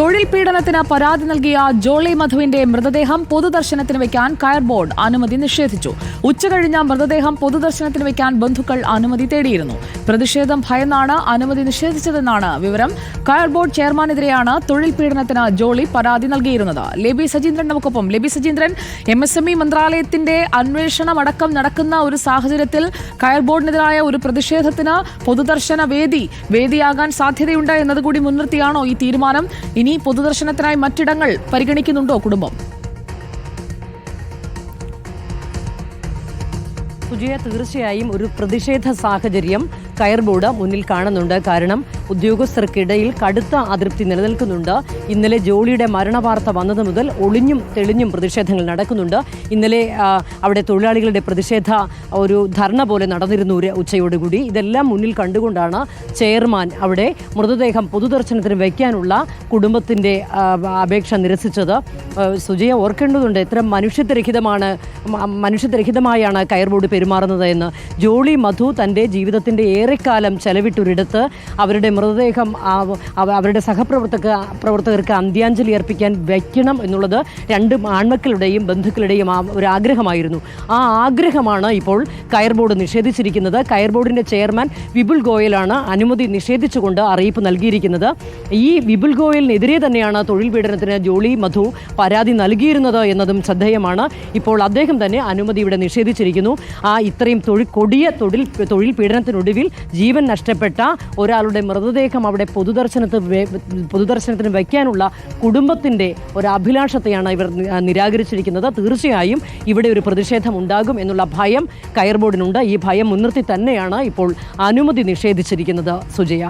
തൊഴിൽ പീഡനത്തിന് പരാതി നൽകിയ ജോളി മധുവിന്റെ മൃതദേഹം പൊതുദർശനത്തിന് വെക്കാൻ കയർ ബോർഡ് അനുമതി നിഷേധിച്ചു. ഉച്ചകഴിഞ്ഞ മൃതദേഹം പൊതുദർശനത്തിന് വെക്കാൻ ബന്ധുക്കൾ അനുമതി തേടിയിരുന്നു. പ്രതിഷേധം ഭയന്നാണ് അനുമതി നിഷേധിച്ചതെന്നാണ് വിവരം. കയർ ബോർഡ് ചെയർമാനെതിരെയാണ് തൊഴിൽ പീഡനത്തിന് ജോളി പരാതി നൽകിയിരുന്നത്. ലെബി സജീന്ദ്രൻ നമുക്കൊപ്പം. Lebi Sajeendran M S M E മന്ത്രാലയത്തിന്റെ അന്വേഷണം അടക്കം നടക്കുന്ന ഒരു സാഹചര്യത്തിൽ കയർ ബോർഡിനെതിരായ ഒരു പ്രതിഷേധത്തിന് പൊതുദർശന വേദി വേദിയാകാൻ സാധ്യതയുണ്ട് എന്നതുകൂടി മുൻനിർത്തിയാണോ ഈ തീരുമാനം? ഇനി പൊതുദർശനത്തിനായി മറ്റിടങ്ങൾ പരിഗണിക്കുന്നുണ്ടോ കുടുംബം? സുജയ തീർച്ചയായും ഒരു പ്രതിഷേധ സാഹചര്യം കയർ ബോർഡ് മുന്നിൽ കാണുന്നുണ്ട്. കാരണം ഉദ്യോഗസ്ഥർക്കിടയിൽ കടുത്ത അതൃപ്തി നിലനിൽക്കുന്നുണ്ട്. ഇന്നലെ ജോളിയുടെ മരണവാർത്ത വന്നത് മുതൽ ഒളിഞ്ഞും തെളിഞ്ഞും പ്രതിഷേധങ്ങൾ നടക്കുന്നുണ്ട്. ഇന്നലെ അവിടെ തൊഴിലാളികളുടെ പ്രതിഷേധ ഒരു ധർണ പോലെ നടന്നിരുന്നു ഉച്ചയോടുകൂടി. ഇതെല്ലാം മുന്നിൽ കണ്ടുകൊണ്ടാണ് ചെയർമാൻ അവിടെ മൃതദേഹം പൊതുദർശനത്തിന് വയ്ക്കാനുള്ള കുടുംബത്തിന്റെ അപേക്ഷ നിരസിച്ചത്. സുജയ ഓർക്കേണ്ടതുണ്ട് എത്ര മനുഷ്യത്വരഹിതമാണ് മനുഷ്യത്വരഹിതമായാണ് കയർ ബോർഡ് പെരുമാറുന്നത് എന്ന്. ജോളി മധു തന്റെ ജീവിതത്തിന്റെ ഏറെക്കാലം ചെലവിട്ടൊരിടത്ത് അവരുടെ മൃതദേഹം അവരുടെ സഹപ്രവർത്തക പ്രവർത്തകർക്ക് അന്ത്യാഞ്ജലി അർപ്പിക്കാൻ വയ്ക്കണം എന്നുള്ളത് രണ്ട് ആൺമക്കളുടെയും ബന്ധുക്കളുടെയും ഒരു ആഗ്രഹമായിരുന്നു. ആ ആഗ്രഹമാണ് ഇപ്പോൾ കയർ ബോർഡ് നിഷേധിച്ചിരിക്കുന്നത്. കയർ ബോർഡിന്റെ ചെയർമാൻ വിപുൽ ഗോയലാണ് അനുമതി നിഷേധിച്ചുകൊണ്ട് അറിയിപ്പ് നൽകിയിരിക്കുന്നത്. ഈ വിപുൽ ഗോയലിനെതിരെ തന്നെയാണ് തൊഴിൽ പീഡനത്തിന് ജോളി മധു പരാതി നൽകിയിരുന്നത് എന്നതും ശ്രദ്ധേയമാണ്. ഇപ്പോൾ അദ്ദേഹം തന്നെ അനുമതി ഇവിടെ നിഷേധിച്ചിരിക്കുന്നു. ആ ഇത്രയും തൊഴിൽ കൊടിയ തൊഴിൽ തൊഴിൽ പീഡനത്തിനൊടുവിൽ ജീവൻ നഷ്ടപ്പെട്ട ഒരാളുടെ മൃതദേഹം അവിടെ പൊതുദർശനത്തിന് പൊതുദർശനത്തിന് വയ്ക്കാനുള്ള കുടുംബത്തിന്റെ ഒരു അഭിലാഷത്തെയാണ് ഇവർ നിരാകരിച്ചിരിക്കുന്നത്. തീർച്ചയായും ഇവിടെ ഒരു പ്രതിഷേധം ഉണ്ടാകും എന്നുള്ള ഭയം കയർ ബോർഡിനുണ്ട് ഈ ഭയം മുൻനിർത്തി തന്നെയാണ് ഇപ്പോൾ അനുമതി നിഷേധിച്ചിരിക്കുന്നത്. സുജയ.